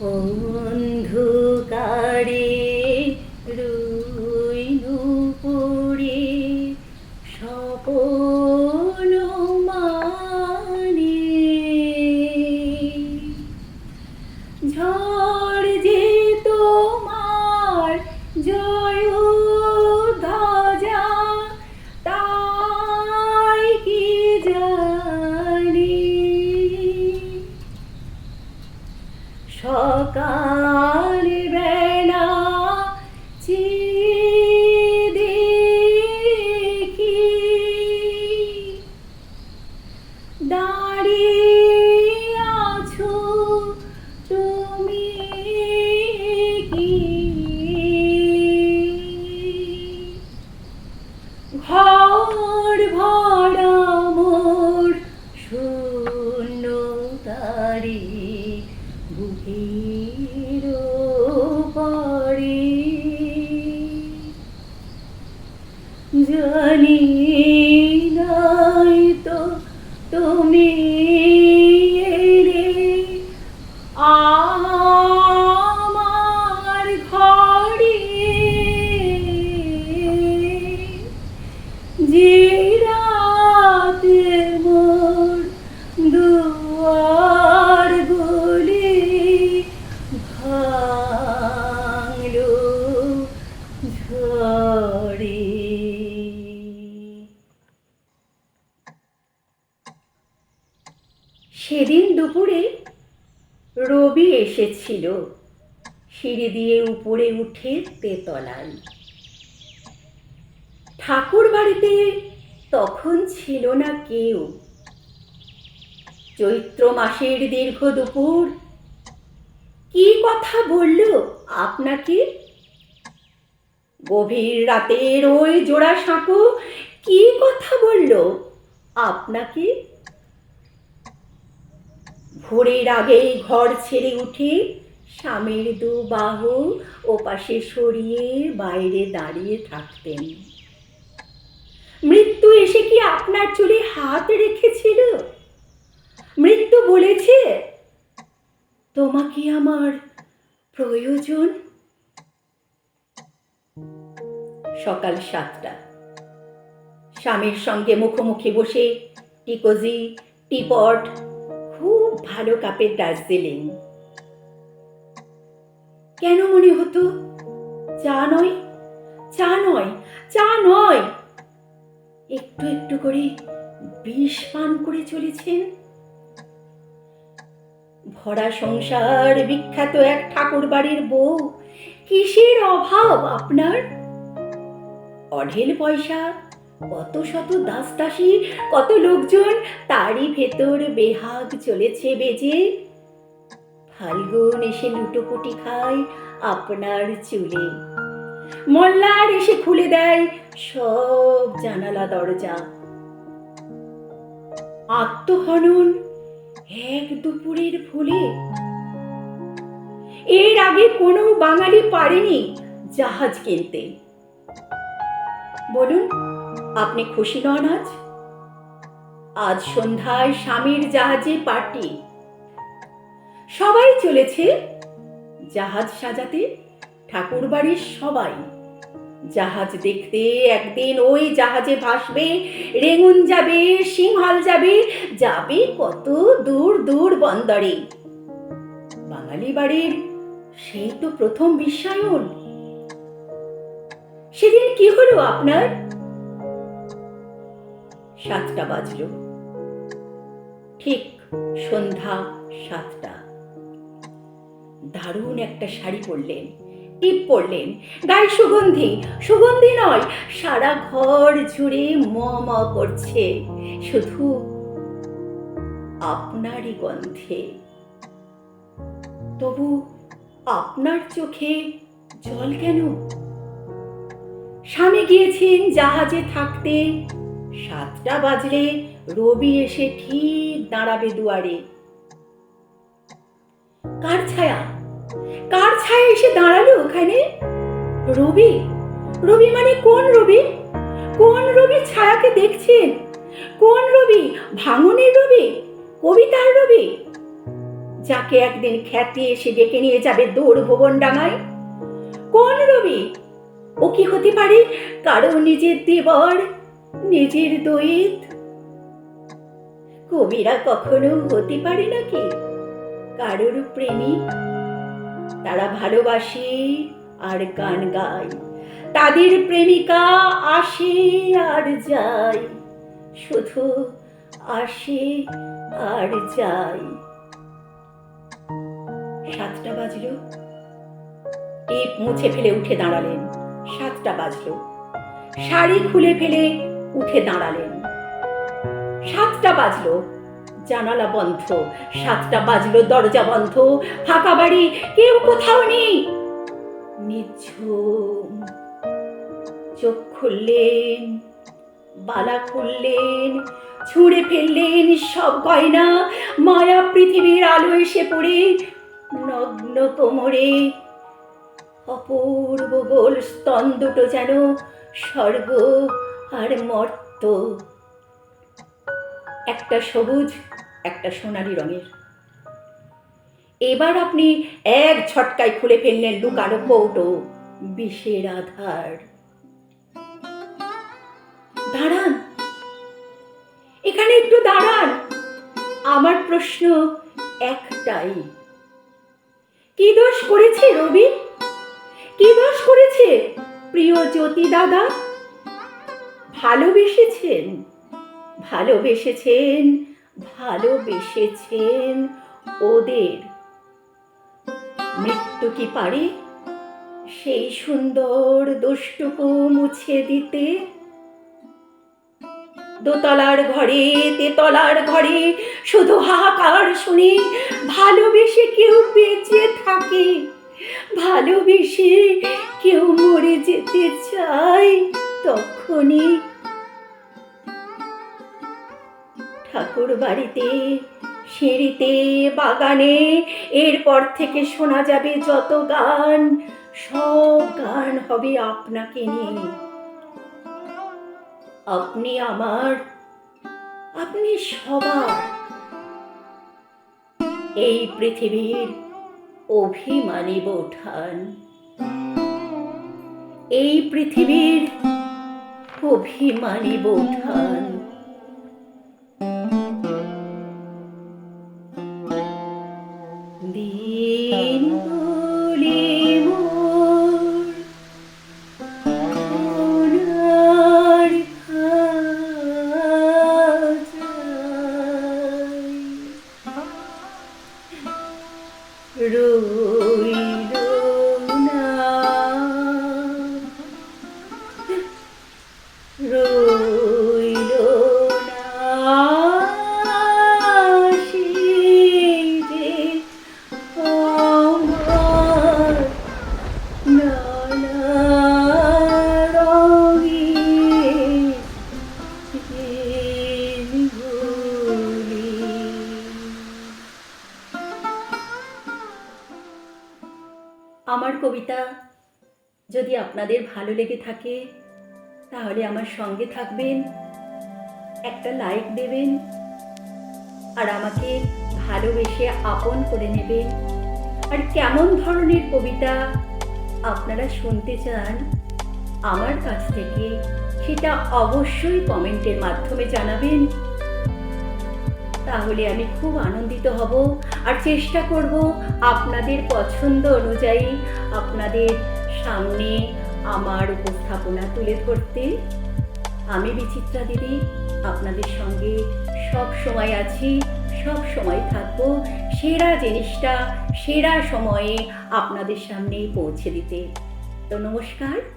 অন্ধকারে সকাল বেলা জানি নাই তো তুমি আমার সেদিন দুপুরে রবি এসেছিল। সিঁড়ি দিয়ে উপরে উঠে তেতলায়। ঠাকুর বাড়িতে তখন ছিল না কেউ। চৈত্র মাসের দীর্ঘ দুপুর। কি কথা বলল আপনাকে? গভীর রাতের ওই জোড়া সাঁকো কি কথা বলল আপনাকে? ভোরের আগেই ঘর ছেড়ে উঠে, স্বামীর দু বাহু ওপাশে সরিয়ে বাইরে দাঁড়িয়ে থাকতেন। মৃত্যু এসে কি আপনার চুলে হাত রেখেছিল? মৃত্যু বলেছে, তোমাকে আমার প্রয়োজন? সকাল সাতটা। স্বামীর সঙ্গে মুখোমুখি বসে টিকোজি, টিপট খুব ভালো কাপের দার্জিলিং। কেন মনে হতো? চা নয়? চা নয়? চা নয়? একটু একটু করে বিষ পান করে চলেছেন? ভরা সংসার, বিখ্যাত এক ঠাকুর বাড়ির বউ, কিসের অভাব আপনার? অঢেল পয়সা কত শত দাস দাসী কত লোকজন, তারই ভেতর বেহাগ চলেছে বেজে। ফাল্গুন এসে লুটোপুটি খায় আপনার চুলে। মোল্লার এসে খুলে দেয় সব জানালা দরজা। আত্মহনন এক দুপুরের ফুলে এর আগে কোনো বাঙালি পারেনি জাহাজ কিনতে। বলুন আপনি খুশি নন আজ? আজ সন্ধ্যায় স্বামীর জাহাজে পার্টি। সবাই চলেছে জাহাজ সাজাতে, ঠাকুর বাড়ির সবাই। জাহাজ দেখতে একদিন ওই জাহাজে ভাসবে রেঙুন যাবে, সিংহল যাবে যাবে কত দূর দূর বন্দরে। বাঙালি বাড়ির সেই তো প্রথম বিশ্বায়ন। সেদিন কি হলো আপনার? সাতটা বাজল। ঠিক সন্ধ্যা সাতটা। দারুণ একটা শাড়ি পরলেন, টিপ পরলেন। গায়ে সুগন্ধি সুগন্ধি নয়, সারা ঘর জুড়ে ম ম করছে। শুধু আপনারই গন্ধে। তবু আপনার চোখে জল কেন? স্বামী গিয়েছেন জাহাজে থাকতে। সাতটা বাজলে রবি এসে ঠিক দাঁড়াবে দুয়ারে। কার ছায়া? কার ছায়া এসে দাঁড়াল ওখানে? রবি? রবি মানে কোন রবি? কোন রবি ছায়াকে দেখছেন? কোন রবি? ভাঙনের রবি? কবিতার রবি? যাকে একদিন খ্যাতি এসে ডেকে নিয়ে যাবে দৌড় ভুবন ডাঙায় কোন রবি? ও কি হতে পারে? কারও নিজের দেবর নিজের দৈত? কবিরা কখনো হতে পারে নাকি? কারোর প্রেমিক তারা ভালোবাসে আর গান গায়। তাদের প্রেমিকা আসে আর যায়। শুধু আসে আর যায়। সাতটা বাজলো। টিপ মুছে ফেলে উঠে দাঁড়ালেন। সাতটা বাজলো। শাড়ি খুলে ফেলে উঠে দাঁড়ালেন। সাতটা বাজলো, জানালা বন্ধ, সাতটা বাজলো, দরজা বন্ধ, ফাঁকা বাড়ি, কেউ কোথাও নেই। নিঝুম চোখ খুললেন, বালা খুললেন, ছুঁড়ে ফেললেন সব গয়না, মায়া পৃথিবীর আলো এসে পড়ে, নগ্ন কোমরে। অপূর্ব গোল স্তন দুটো যেন স্বর্গ আর মর্ত। একটা সবুজ, একটা সোনালি রঙের। এবার আপনি এক ঝটকায় খুলে ফেললেন লুকানো কৌটো, বিষের আধার। দাঁড়ান। এখানে একটু দাঁড়ান। আমার প্রশ্ন একটাই। কি দোষ করেছে রবি? কি দোষ করেছে প্রিয় জ্যোতি দাদা ভালোবেসেছেন ভালোবেসেছেন ভালোবেসেছেন ওদের। মৃত্যু কি পারে? সেই সুন্দর দোষটুকু মুছে দিতে? দোতলার ঘরে, তেতলার ঘরে, শুধু হাহাকার শুনে ভালোবেসে কেউ বেঁচে থাকে? ভালোবেসে কেউ মরে যেতে চায় তখনই ঠাকুর বাড়িতে, সিঁড়িতে, বাগানে, এরপর থেকে শোনা যাবে যত গান, সব গান হবে আপনাকে নিয়ে। আপনি আমার, আপনি সবার। এই পৃথিবীর অভিমানী বোঠান এই পৃথিবীর অভিমানী বোঠান আমার কবিতা যদি আপনাদের ভালো লেগে থাকে, তাহলে আমার সঙ্গে থাকবেন, একটা লাইক দেবেন, আর আমাকে ভালোবেসে আপন করে নেবেন। আর কেমন ধরনের কবিতা আপনারা শুনতে চান আমার কাছ থেকে, সেটা অবশ্যই কমেন্টের মাধ্যমে জানাবেন। তাহলে আমি খুব আনন্দিত হব আর চেষ্টা করব আপনাদের পছন্দ অনুযায়ী আপনাদের সামনে আমার উপস্থাপনা তুলে ধরতে। আমি বিচিত্রা দিদি, আপনাদের সঙ্গে সব সময় আছি, সব সময় থাকব। সেরা জিনিসটা সেরা সময়ে আপনাদের সামনে পৌঁছে দিতে। তো নমস্কার।